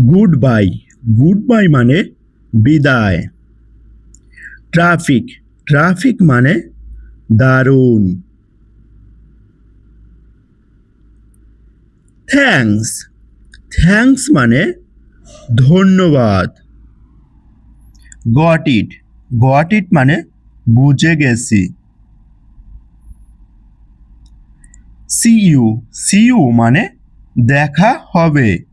Good bye good bye মানে বিদায়। Traffic. Traffic মানে দারুণ। থ্যাঙ্কস। থ্যাঙ্কস মানে ধন্যবাদ। Got it. গট ইট মানে বুঝে গেছি। C you. সি ইউ মানে দেখা হবে।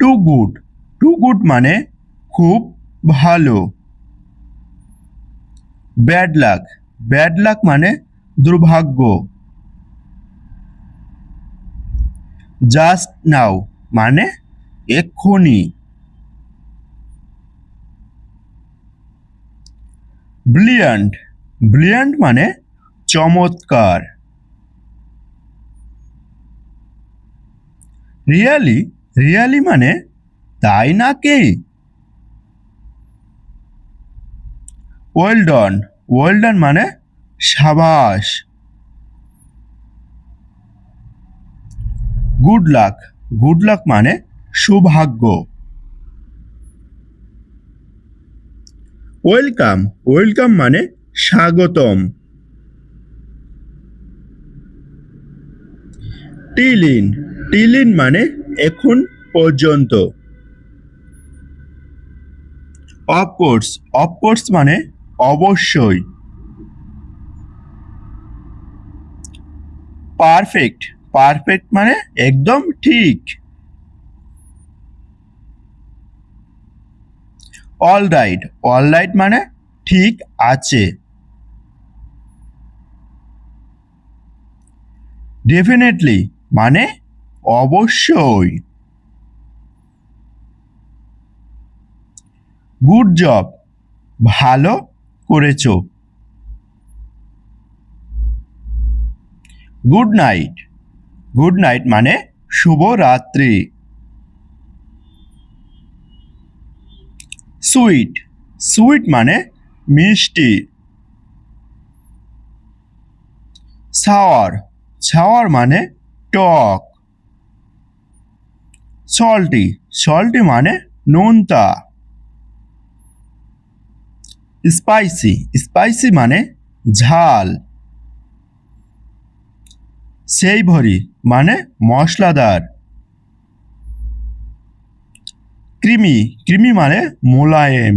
Two good. টু গুড মানে খুব ভালো। Bad luck. ব্যাড লাক মানে দুর্ভাগ্য। জাস্ট নাও মানে এক্ষুনি। ব্রিলিয়ান্ট ব্রিলিয়ান্ট মানে চমৎকার। রিয়ালি রিয়ালি মানে তাই নাকি? ওয়েল ডন ওয়েল ডন মানে সাবাস। গুড লাক গুড লাক মানে সৌভাগ্য। ওয়েলকাম ওয়েলকাম মানে স্বাগতম। টিলিন টিলিন মানে এখন পর্যন্ত। অফকোর্স অফকোর্স মানে অবশ্যই। পারফেক্ট পারফেক্ট মানে একদম ঠিক। অল রাইট অল রাইট মানে ঠিক আছে। ডেফিনেটলি মানে অবশ্যই। গুড জব ভালো করেছ। গুড নাইট গুড নাইট মানে শুভ রাত্রি। সুইট সুইট মানে মিষ্টি। সাওয়ার সাওয়ার মানে টক। সল্টি সল্টি মানে নোনতা। স্পাইসি স্পাইসি মানে ঝাল। সেই ভরি মানে মশলাদার। ক্রিমি ক্রিমি মানে মোলায়েম।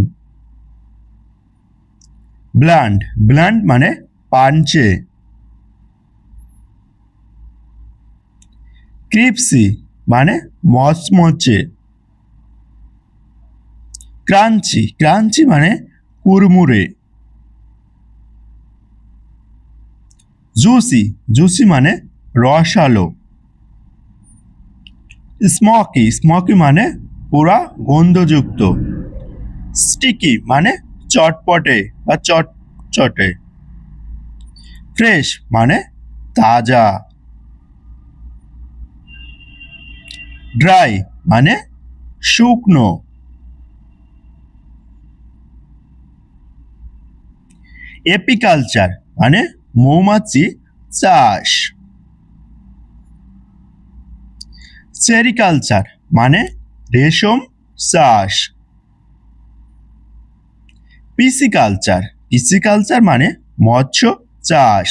ব্লান্ড ব্লান্ড মানে পাঞ্চে। ক্রিপসি মানে মচমচে। ক্রাঞ্চি ক্রাঞ্চি মানে কুরমুরে জুসি জুসি মানে রসালো। স্মকি স্মকি মানে পুরা গন্ধযুক্ত। স্টিকি মানে চটপটে বা চটচটে। ফ্রেশ মানে তাজা। ড্রাই মানে শুকনো। এপিকালচার মানে মৌমাছি চাষ। সেরিকালচার মানে রেশম চাষ। পিসিকালচার পিসিকালচার মানে মৎস্য চাষ।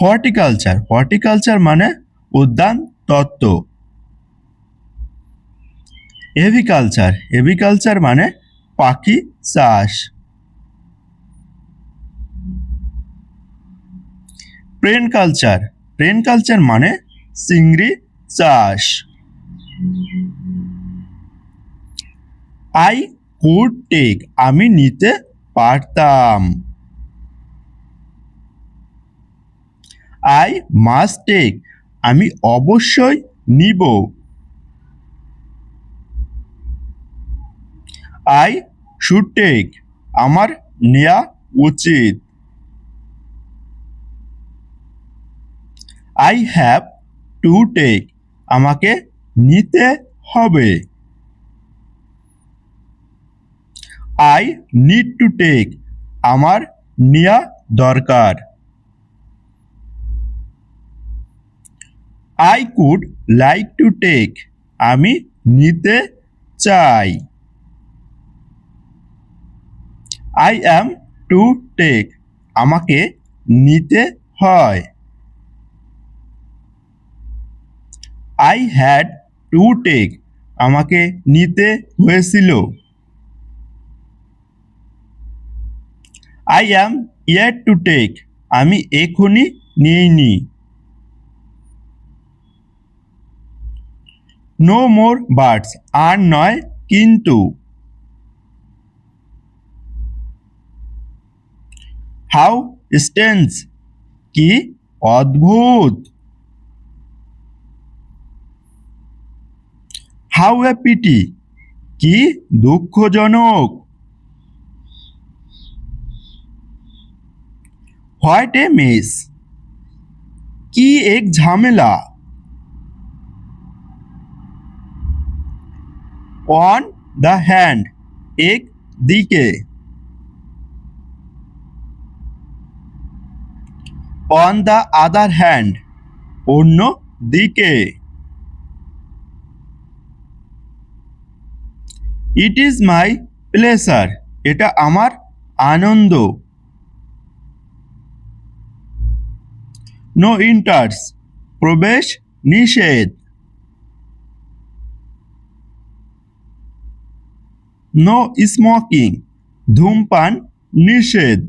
হর্টিকালচার হর্টিকালচার মানে উদ্যান তত্ত্ব। এভিকালচার এভিকালচার মানে পাখি চাষ। প্রেন কালচার প্রেন কালচার মানে চিংড়ি চাষ। আই কুড টেক, আমি নিতে পারতাম। আই মাস্ট টেক আমি অবশ্যই নিব। আই শুড টেক আমার নেওয়া উচিত। আই হ্যাভ টু টেক আমাকে নিতে হবে। আই নিড টু টেক আমার নেওয়া দরকার। I could like to take আমি নিতে চাই। আই অ্যাম টু টেক আমাকে নিতে হয়। আই হ্যাড টু টেক আমাকে নিতে হয়েছিল। I am year to take আমি এখনই নিইনি। নো মোর বার্ডস আর নয় কিন্তু। হাউ স্টেন্স কি অদ্ভুত। হাউ এ পিটি কি দুঃখজনক। হোয়াইট এ মেস কি এক ঝামেলা। অন দ্য হ্যান্ড এক, দিকে। অন দ্য আদার হ্যান্ড অন্য দিকে। ইট ইজ মাই প্লেসার এটা আমার আনন্দ। নো ইন্টার্স প্রবেশ নিষেধ। নো স্মোকিং ধূমপান নিষেধ।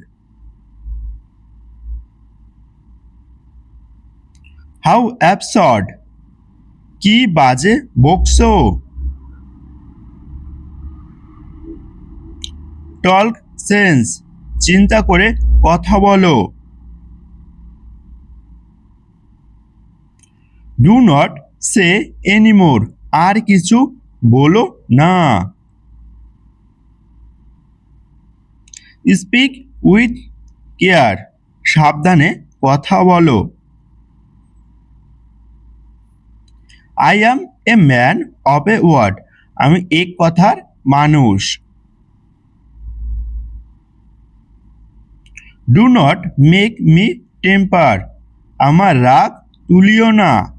হাউ অ্যাবসার্ড কি বাজে বকছো? টল্ক সেন্স চিন্তা করে কথা বলো। ডু নট সে এনিমোর আর কিছু বলো না। Speak with care. সাবধানে কথা বলো। I am a man of a word আমি এক কথার মানুষ। Do not make me temper আমার রাগ তুলিও না।